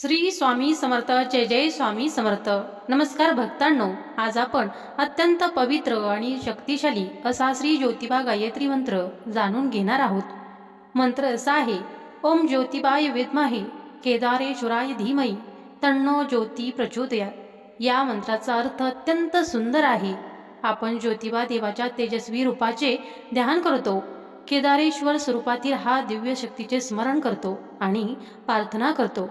श्री स्वामी समर्थ जय जय स्वामी समर्थ. नमस्कार भक्तांनो आज आपण अत्यंत पवित्र आणि शक्तिशाली असा श्री ज्योतिबा गायत्री मंत्र जाणून घेणार आहोत. मंत्र असा आहे ओम ज्योतिबाय विद्महे केदारेश्वराय धीमही तण्णो ज्योती प्रचोदया. या मंत्राचा अर्थ अत्यंत सुंदर आहे. आपण ज्योतिबा देवाच्या तेजस्वी रूपाचे ध्यान करतो केदारेश्वर स्वरूपातील हा दिव्य शक्तीचे स्मरण करतो आणि प्रार्थना करतो.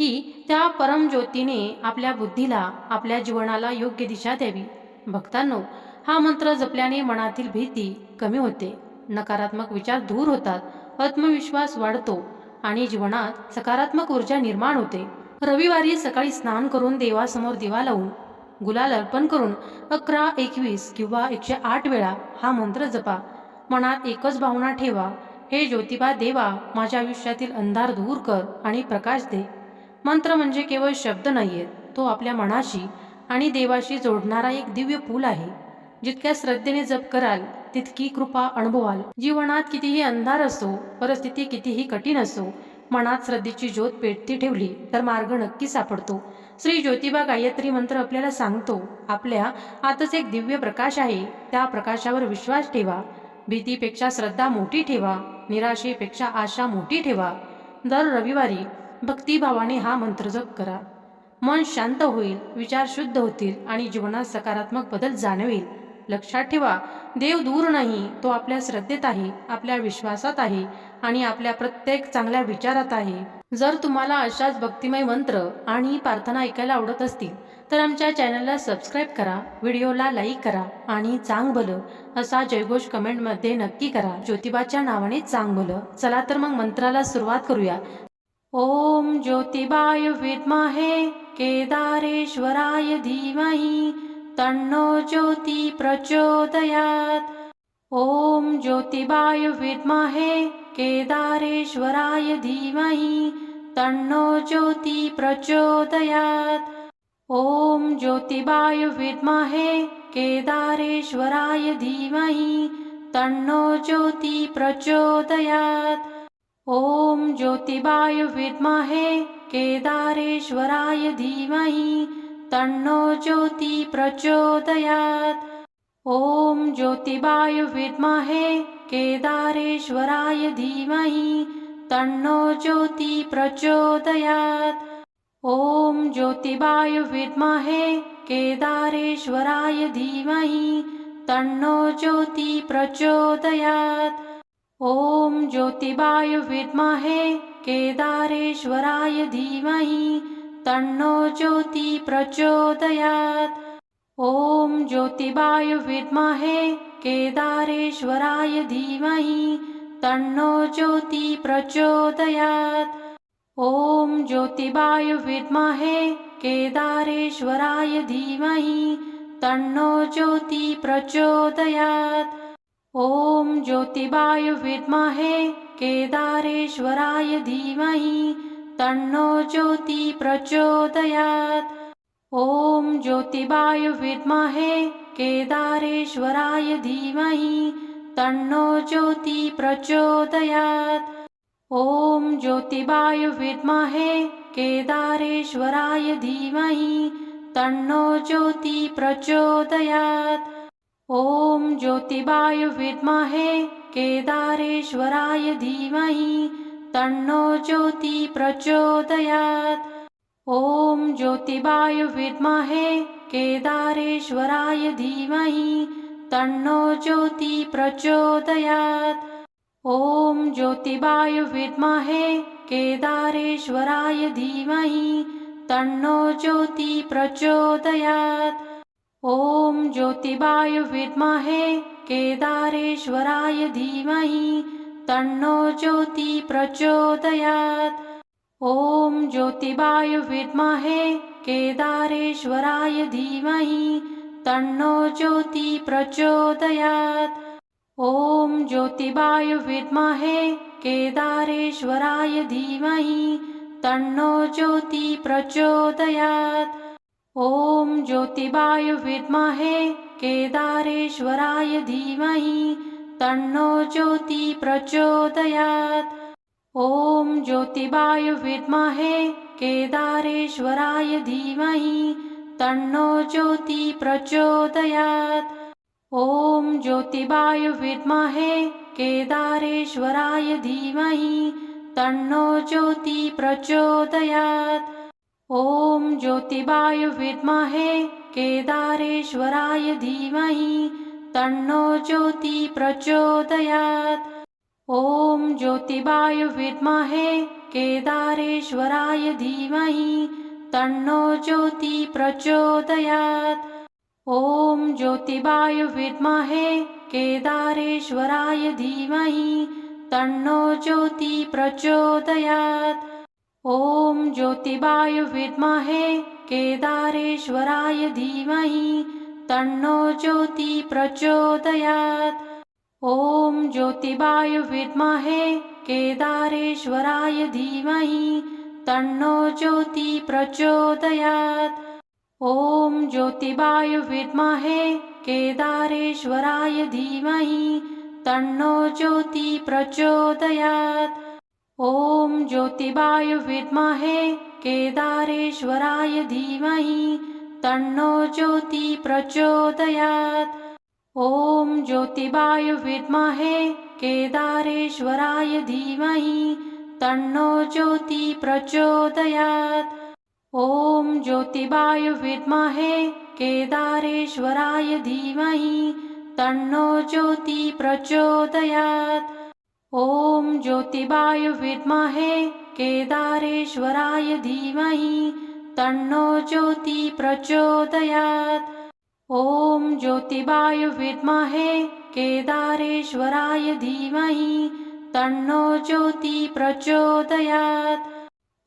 की त्या परमज्योतीने आपल्या बुद्धीला आपल्या जीवनाला योग्य दिशा द्यावी. भक्तांनो हा मंत्र जपल्याने मनातील भीती कमी होते. नकारात्मक विचार दूर होतात. आत्मविश्वास वाढतो आणि जीवनात सकारात्मक ऊर्जा निर्माण होते. रविवारी सकाळी स्नान करून देवासमोर दिवा लावून गुलाल अर्पण करून अकरा एकवीस किंवा एकशे आठ वेळा हा मंत्र जपा. मनात एकच भावना ठेवा. हे ज्योतिबा देवा माझ्या आयुष्यातील अंधार दूर कर आणि प्रकाश दे. मंत्र म्हणजे केवळ शब्द नाहीयेत तो आपल्या मनाशी आणि देवाशी जोडणारा एक दिव्य पूल आहे. जितक्या श्रद्धेने जप कराल तितकी कृपा अनुभवाल. जीवनात कितीही अंधार असो परिस्थिती कितीही कठीण असो मनात श्रद्धेची ज्योत पेटती ठेवली तर मार्ग नक्की सापडतो. श्री ज्योतिबा गायत्री मंत्र आपल्याला सांगतो आपल्या आतच एक दिव्य प्रकाश आहे त्या प्रकाशावर विश्वास ठेवा. भीतीपेक्षा श्रद्धा मोठी ठेवा निराशेपेक्षा आशा मोठी ठेवा. दर रविवारी भक्तिभावाने हा मंत्र जप करा. मन शांत होईल विचार शुद्ध होतील आणि जीवनात सकारात्मक बदल जाणवेल. लक्षात ठेवा देव दूर नाही तो आपल्या श्रद्धेत आहे आपल्या विश्वासात आहे आणि आपल्या प्रत्येक चांगल्या विचारात आहे. जर तुम्हाला अशाच भक्तिमय मंत्र आणि प्रार्थना ऐकायला आवडत असतील तर आमच्या चॅनलला सबस्क्राईब करा व्हिडिओला लाईक करा आणि चांग भलं असा जयघोष कमेंटमध्ये नक्की करा. ज्योतिबाच्या नावाने चांग भलं. चला तर मग मंत्राला सुरुवात करूया. ॐ ज्योतिबाय विद्महे केदारेश्वराय धीमहि तन्नो ज्योति प्रचोदयात्। ॐ ज्योतिबाय विद्महे केदारेश्वराय धीमहि तन्नो ज्योति प्रचोदयात्। ॐ ज्योतिबाय विद्महे केदारेश्वराय धीमहि तन्नो ज्योति प्रचोदयात् ॐ ज्योतिबाय विद्महे केदारेश्वराय धीमहि तन्नो ज्योति प्रचोदयात्। ॐ ज्योतिबाय विद्महे केदारेश्वराय धीमहि तन्नो ज्योति प्रचोदयात्। ॐ ज्योतिबाय विद्महे केदारेश्वराय धीमहि तन्नो ज्योति प्रचोदयात् ॐ ज्योतिबाय विद्महे केदारेश्वराय धीमहि तन्नो ज्योति प्रचोदयात्। ॐ ज्योतिबाय विद्महे केदारेश्वराय धीमहि तन्नो ज्योति प्रचोदयात्। ॐ ज्योतिबाय विद्महे केदारेश्वराय धीमहि तन्नो ज्योति प्रचोदयात् ॐ ज्योतिबाय विद्महे केदारेश्वराय धीमहि तन्नो ज्योति प्रचोदयात्। ॐ ज्योतिबाय विद्महे केदारेश्वराय धीमहि तन्नो ज्योति प्रचोदयात्। ॐ ज्योतिबाय विद्महे केदारेश्वराय धीमहि तन्नो ज्योति प्रचोदयात् ॐ ज्योतिबाय विद्महे केदारेश्वराय धीमहि तन्नो ज्योति प्रचोदयात्। ॐ ज्योतिबाय विद्महे केदारेश्वराय धीमहि तन्नो ज्योति प्रचोदयात्। ॐ ज्योतिबाय विद्महे केदारेश्वराय धीमहि तन्नो ज्योति प्रचोदयात् ॐ ज्योतिबाय विद्महे केदारेश्वराय धीमहि तन्नो ज्योति प्रचोदयात्। ॐ ज्योतिबाय विद्महे केदारेश्वराय धीमहि तन्नो ज्योति प्रचोदयात्। ॐ ज्योतिबाय विद्महे केदारेश्वराय धीमहि तन्नो ज्योति प्रचोदयात् ॐ ज्योतिबाय विद्महे केदारेश्वराय धीमहि तन्नो ज्योति प्रचोदयात्। ॐ ज्योतिबाय विद्महे केदारेश्वराय धीमहि तन्नो ज्योति प्रचोदयात्। ॐ ज्योतिबाय विद्महे केदारेश्वराय धीमहि तन्नो ज्योति प्रचोदयात् ॐ ज्योतिबाय विद्महे केदारेश्वराय धीमहि तन्नो ज्योति प्रचोदयात्। ॐ ज्योतिबाय विद्महे केदारेश्वराय धीमहि तन्नो ज्योति प्रचोदयात्। ॐ ज्योतिबाय विद्महे केदारेश्वराय धीमहि तन्नो ज्योति प्रचोदयात् ॐ ज्योतिबाय विद्महे केदारेश्वराय धीमहि तन्नो ज्योति प्रचोदयात्। ॐ ज्योतिबाय विद्महे केदारेश्वराय धीमहि तन्नो ज्योति प्रचोदयात्। ॐ ज्योतिबाय विद्महे केदारेश्वराय धीमहि तन्नो ज्योति प्रचोदयात् ॐ ज्योतिबाय विद्महे केदारेश्वराय धीमहि तन्नो ज्योति प्रचोदयात्। ॐ ज्योतिबाय विद्महे केदारेश्वराय धीमहि तन्नो ज्योति प्रचोदयात्। ॐ ज्योतिबाय विद्महे केदारेश्वराय धीमहि तन्नो ज्योति प्रचोदयात् ॐ ज्योतिबाय विद्महे केदारेश्वराय धीमहि तन्नो ज्योति प्रचोदयात्। ॐ ज्योतिबाय विद्महे केदारेश्वराय धीमहि तन्नो ज्योति प्रचोदयात्।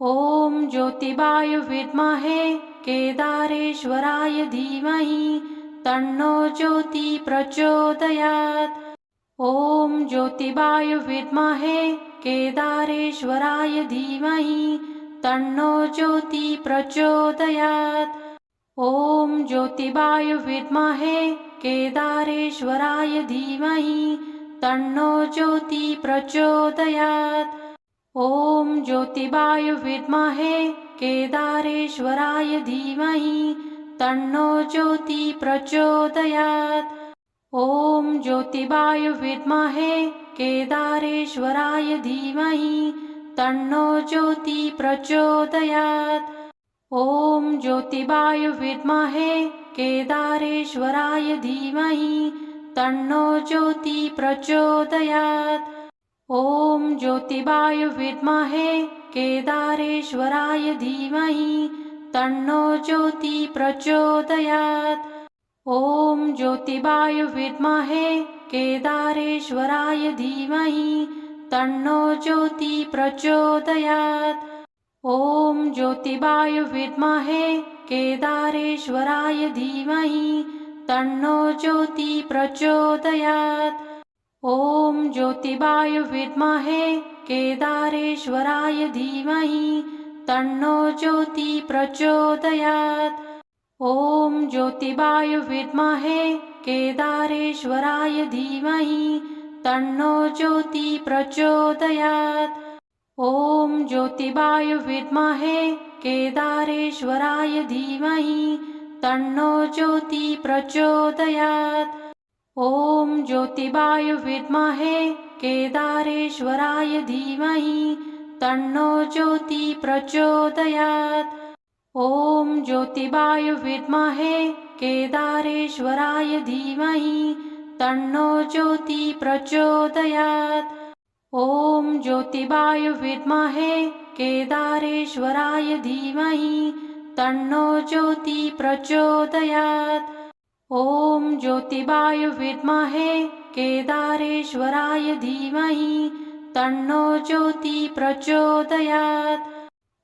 ॐ ज्योतिबाय विद्महे केदारेश्वराय धीमहि तन्नो ज्योति प्रचोदयात् ॐ ज्योतिबाय विद्महे केदारेश्वराय धीमहि तन्नो ज्योति प्रचोदयात्। ॐ ज्योतिबाय विद्महे केदारेश्वराय धीमहि तन्नो ज्योति प्रचोदयात्। ॐ ज्योतिबाय विद्महे केदारेश्वराय धीमहि तन्नो ज्योति प्रचोदयात् ॐ ज्योतिबाय विद्महे केदारेश्वराय धीमहि तन्नो ज्योति प्रचोदयात्। ॐ ज्योतिबाय विद्महे केदारेश्वराय धीमहि तन्नो ज्योति प्रचोदयात्। ॐ ज्योतिबाय विद्महे केदारेश्वराय धीमहि तन्नो ज्योति प्रचोदयात् ॐ ज्योतिबाय विद्महे केदारेश्वराय धीमहि तन्नो ज्योति प्रचोदयात्। ॐ ज्योतिबाय विद्महे केदारेश्वराय धीमहि तन्नो ज्योति प्रचोदयात्। ॐ ज्योतिबाय विद्महे केदारेश्वराय धीमहि तन्नो ज्योति प्रचोदयात् ॐ ज्योतिबाय विद्महे केदारेश्वराय धीमहि तन्नो ज्योति प्रचोदयात्। ॐ ज्योतिबाय विद्महे केदारेश्वराय धीमहि तन्नो ज्योति प्रचोदयात्। ॐ ज्योतिबाय विद्महे केदारेश्वराय धीमहि तन्नो ज्योति प्रचोदयात् ॐ ज्योतिबाय विद्महे केदारेश्वराय धीमहि तन्नो ज्योति प्रचोदयात्। ॐ ज्योतिबाय विद्महे केदारेश्वराय धीमहि तन्नो ज्योति प्रचोदयात्। ॐ ज्योतिबाय विद्महे केदारेश्वराय धीमहि तन्नो ज्योति प्रचोदयात्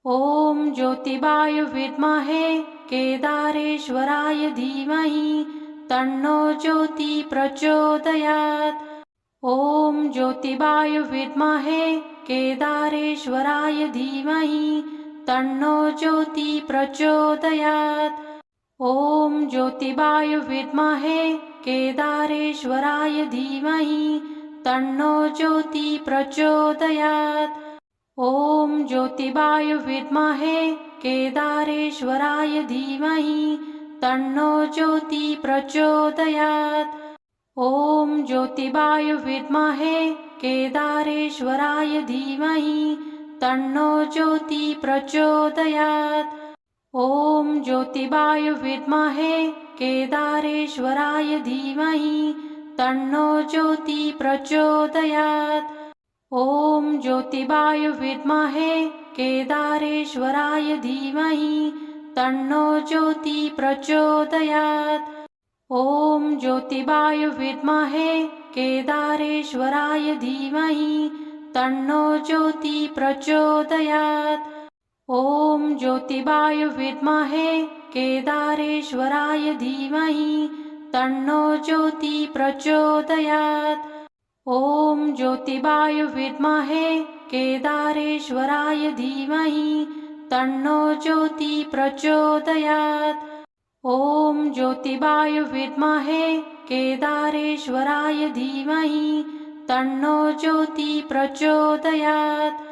ॐ ज्योतिबाय विद्महे केदारेश्वराय धीमहि तन्नो ज्योति प्रचोदयात्। ॐ ज्योतिबाय विद्महे केदारेश्वराय धीमहि तन्नो ज्योति प्रचोदयात्। ॐ ज्योतिबाय विद्महे केदारेश्वराय धीमहि तन्नो ज्योति प्रचोदयात् ॐ ज्योतिबाय विद्महे केदारेश्वराय धीमहि तन्नो ज्योति प्रचोदयात्। ॐ ज्योतिबाय विद्महे केदारेश्वराय धीमहि तन्नो ज्योति प्रचोदयात्। ॐ ज्योतिबाय विद्महे केदारेश्वराय धीमहि तन्नो ज्योति प्रचोदयात् ॐ ज्योतिबाय विद्महे केदारेश्वराय धीमहि तन्नो ज्योति प्रचोदयात्। ॐ ज्योतिबाय विद्महे केदारेश्वराय धीमहि तन्नो ज्योति प्रचोदयात्। ॐ ज्योतिबाय विद्महे केदारेश्वराय धीमहि तन्नो ज्योति प्रचोदयात् ॐ ज्योतिबाय विद्महे केदारेश्वराय धीमहि तन्नो ज्योति प्रचोदयात्। ॐ ज्योतिबाय विद्महे केदारेश्वराय धीमहि तन्नो ज्योति प्रचोदयात्।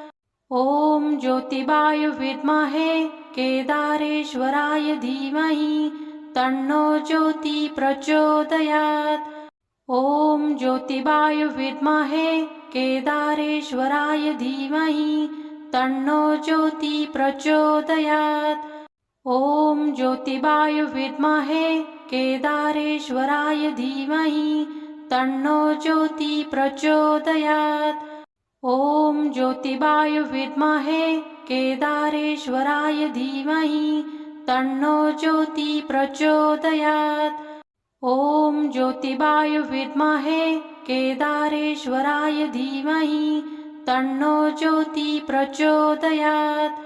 ॐ ज्योतिबाय विद्महे केदारेश्वराय धीमहि तन्नो ज्योति प्रचोदयात् ॐ ज्योतिबाय विद्महे केदारेश्वराय धीमहि तन्नो ज्योति प्रचोदयात्। ॐ ज्योतिबाय विद्महे केदारेश्वराय धीमहि तन्नो ज्योति प्रचोदयात्। ॐ ज्योतिबाय विद्महे केदारेश्वराय धीमहि तन्नो ज्योति प्रचोदयात् ॐ ज्योतिबाय विद्महे केदारेश्वराय धीमहि तन्नो ज्योति प्रचोदयात्।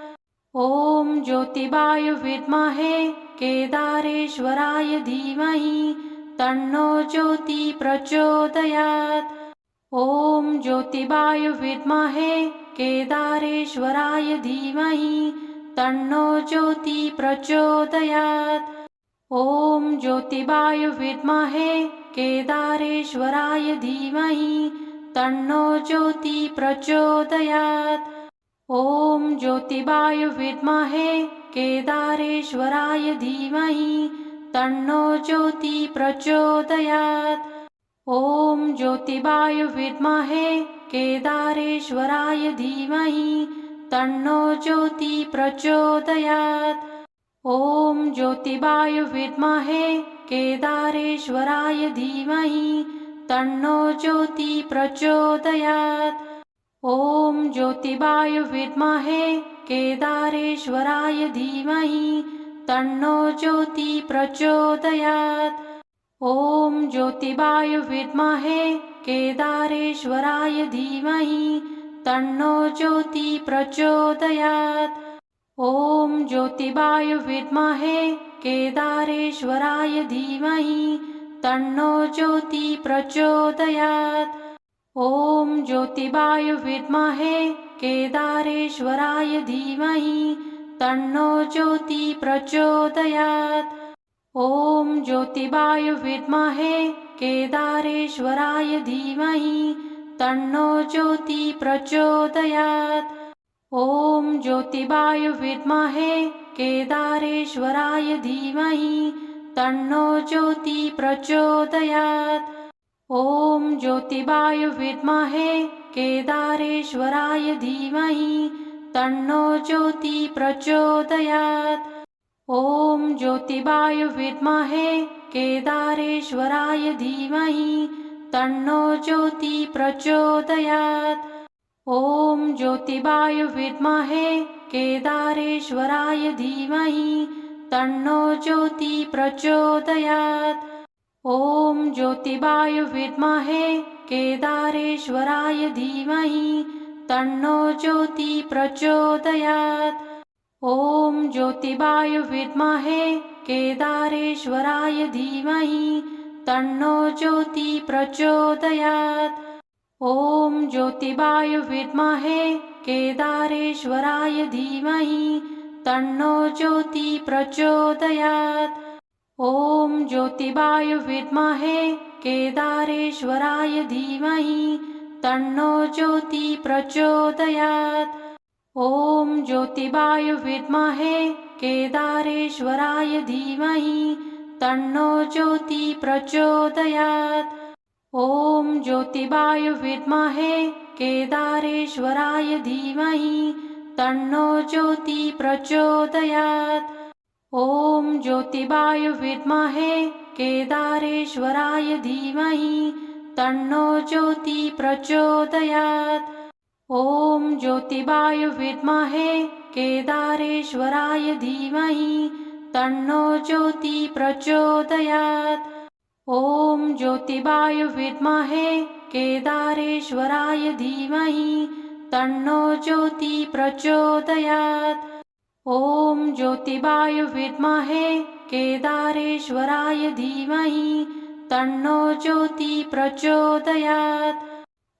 ॐ ज्योतिबाय विद्महे केदारेश्वराय धीमहि तन्नो ज्योति प्रचोदयात्। ॐ ज्योतिबाय विद्महे केदारेश्वराय धीमहि तन्नो ज्योति प्रचोदयात् ॐ ज्योतिबाय विद्महे केदारेश्वराय धीमहि तन्नो ज्योति प्रचोदयात्। ॐ ज्योतिबाय विद्महे केदारेश्वराय धीमहि तन्नो ज्योति प्रचोदयात्। ॐ ज्योतिबाय विद्महे केदारेश्वराय धीमहि तन्नो ज्योति प्रचोदयात् ॐ ज्योतिबाय विद्महे केदारेश्वराय धीमहि तन्नो ज्योति प्रचोदयात्। ॐ ज्योतिबाय विद्महे केदारेश्वराय धीमहि तन्नो ज्योति प्रचोदयात्। ॐ ज्योतिबाय विद्महे केदारेश्वराय धीमहि तन्नो ज्योति प्रचोदयात् ॐ ज्योतिबाय विद्महे केदारेश्वराय धीमहि तन्नो ज्योति प्रचोदयात्। ॐ ज्योतिबाय विद्महे केदारेश्वराय धीमहि तन्नो ज्योति प्रचोदयात्। ॐ ज्योतिबाय विद्महे केदारेश्वराय धीमहि तन्नो ज्योति प्रचोदयात् ॐ ज्योतिबाय विद्महे केदारेश्वराय धीमहि तन्नो ज्योति प्रचोदयात्। ॐ ज्योतिबाय विद्महे केदारेश्वराय धीमहि तन्नो ज्योति प्रचोदयात्। ॐ ज्योतिबाय विद्महे केदारेश्वराय धीमहि तन्नो ज्योति प्रचोदयात् ॐ ज्योतिबाय विद्महे केदारेश्वराय धीमहि तन्नो ज्योति प्रचोदयात्। ॐ ज्योतिबाय विद्महे केदारेश्वराय धीमहि तन्नो ज्योति प्रचोदयात्। ॐ ज्योतिबाय विद्महे केदारेश्वराय धीमहि तन्नो ज्योति प्रचोदयात् ॐ ज्योतिबाय विद्महे केदारेश्वराय धीमहि तन्नो ज्योति प्रचोदयात्। ॐ ज्योतिबाय विद्महे केदारेश्वराय धीमहि तन्नो ज्योति प्रचोदयात्। ॐ ज्योतिबाय विद्महे केदारेश्वराय धीमहि तन्नो ज्योति प्रचोदयात् ॐ ज्योतिबाय विद्महे केदारेश्वराय धीमहि तन्नो ज्योति प्रचोदयात्। ॐ ज्योतिबाय विद्महे केदारेश्वराय धीमहि तन्नो ज्योति प्रचोदयात्। ॐ ज्योतिबाय विद्महे केदारेश्वराय धीमहि तन्नो ज्योति प्रचोदयात् ॐ ज्योतिबाय विद्महे केदारेश्वराय धीमहि तन्नो ज्योति प्रचोदयात्। ॐ ज्योतिबाय विद्महे केदारेश्वराय धीमहि तन्नो ज्योति प्रचोदयात्।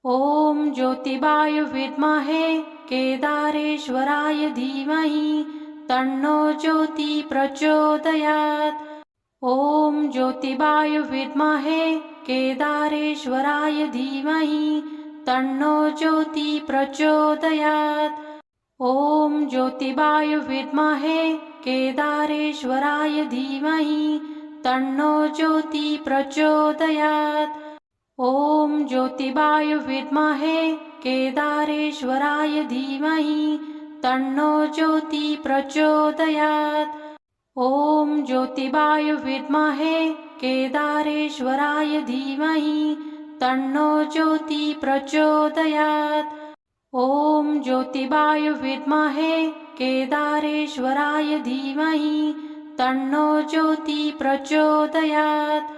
ॐ ज्योतिबाय विद्महे केदारेश्वराय धीमहि तन्नो ज्योति प्रचोदयात् ॐ ज्योतिबाय विद्महे केदारेश्वराय धीमहि तन्नो ज्योति प्रचोदयात्। ॐ ज्योतिबाय विद्महे केदारेश्वराय धीमहि तन्नो ज्योति प्रचोदयात्। ॐ ज्योतिबाय विद्महे केदारेश्वराय धीमहि तन्नो ज्योति प्रचोदयात् ॐ ज्योतिबाय विद्महे केदारेश्वराय धीमहि तन्नो ज्योति प्रचोदयात्। ॐ ज्योतिबाय विद्महे केदारेश्वराय धीमहि तन्नो ज्योति प्रचोदयात्।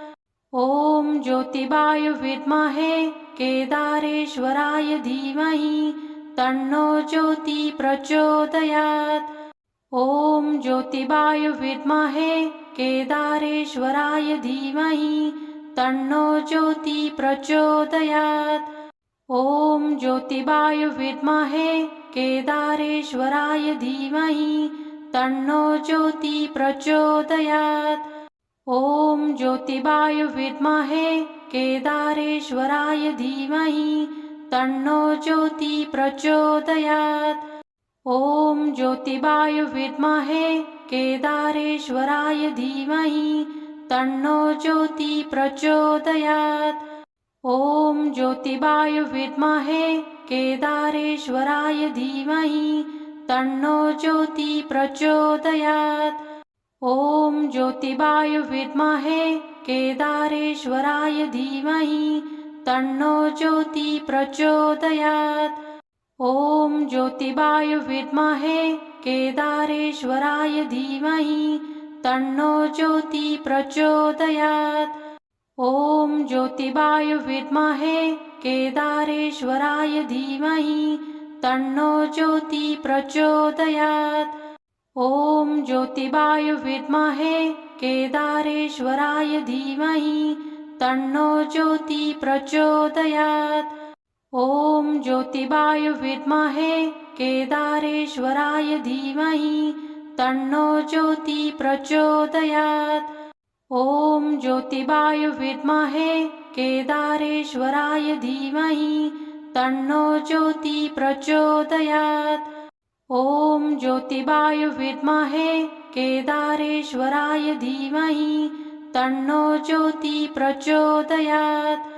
ॐ ज्योतिबाय विद्महे केदारेश्वराय धीमहि तन्नो ज्योति प्रचोदयात् ॐ ज्योतिबाय विद्महे केदारेश्वराय धीमहि तन्नो ज्योति प्रचोदयात्। ॐ ज्योतिबाय विद्महे केदारेश्वराय धीमहि तन्नो ज्योति प्रचोदयात्। ॐ ज्योतिबाय विद्महे केदारेश्वराय धीमहि तन्नो ज्योति प्रचोदयात् ॐ ज्योतिबाय विद्महे केदारेश्वराय धीमहि तन्नो ज्योति प्रचोदयात्। ॐ ज्योतिबाय विद्महे केदारेश्वराय धीमहि तन्नो ज्योति प्रचोदयात्। ॐ ज्योतिबाय विद्महे केदारेश्वराय धीमहि तन्नो ज्योति प्रचोदयात् ॐ ज्योतिबाय विद्महे केदारेश्वराय धीमहि तन्नो ज्योति प्रचोदयात्। ॐ ज्योतिबाय विद्महे केदारेश्वराय धीमहि तन्नो ज्योति प्रचोदयात्। ॐ ज्योतिबाय विद्महे केदारेश्वराय धीमहि तन्नो ज्योति प्रचोदयात् ॐ ज्योतिबाय विद्महे केदारेश्वराय धीमहि तन्नो ज्योति प्रचोदयात्। ॐ ज्योतिबाय विद्महे केदारेश्वराय धीमहि तन्नो ज्योति प्रचोदयात्। ॐ ज्योतिबाय विद्महे केदारेश्वराय धीमहि तन्नो ज्योति प्रचोदयात्